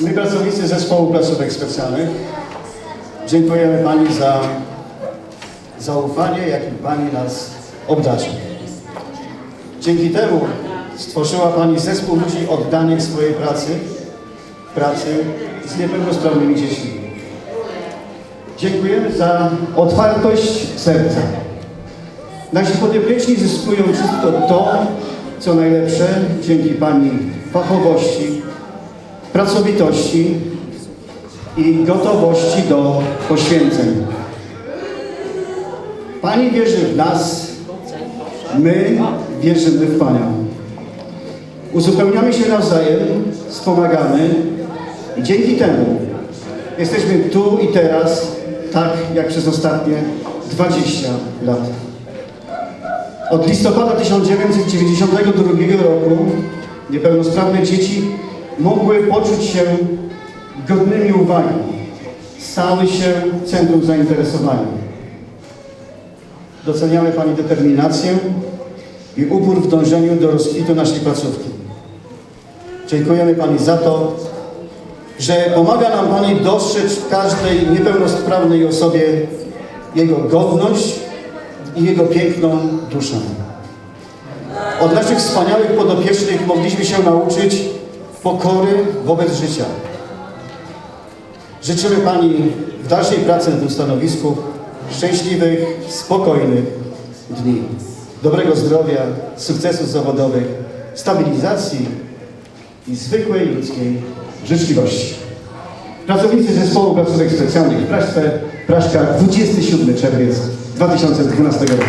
My pracownicy Zespołu Placówek Specjalnych dziękujemy Pani za zaufanie, jakim Pani nas obdarza. Dzięki temu stworzyła Pani zespół ludzi oddanych swojej pracy, pracy z niepełnosprawnymi dziećmi. Dziękujemy za otwartość serca. Nasi podopieczni zyskują wszystko to, co najlepsze dzięki Pani fachowości, pracowitości i gotowości do poświęceń. Pani wierzy w nas, my wierzymy w Panią. Uzupełniamy się nawzajem, wspomagamy i dzięki temu jesteśmy tu i teraz, tak jak przez ostatnie 20 lat. Od listopada 1992 roku niepełnosprawne dzieci mogły poczuć się godnymi uwagi. Stały się centrum zainteresowania. Doceniamy Pani determinację i upór w dążeniu do rozkwitu naszej placówki. Dziękujemy Pani za to, że pomaga nam Pani dostrzec w każdej niepełnosprawnej osobie jego godność i jego piękną duszę. Od naszych wspaniałych podopiecznych mogliśmy się nauczyć pokory wobec życia. Życzymy Pani w dalszej pracy na tym stanowisku szczęśliwych, spokojnych dni, dobrego zdrowia, sukcesów zawodowych, stabilizacji i zwykłej ludzkiej życzliwości. Pracownicy Zespołu Placówek Specjalnych w Praszce, Praszka, 27 czerwiec 2012 roku.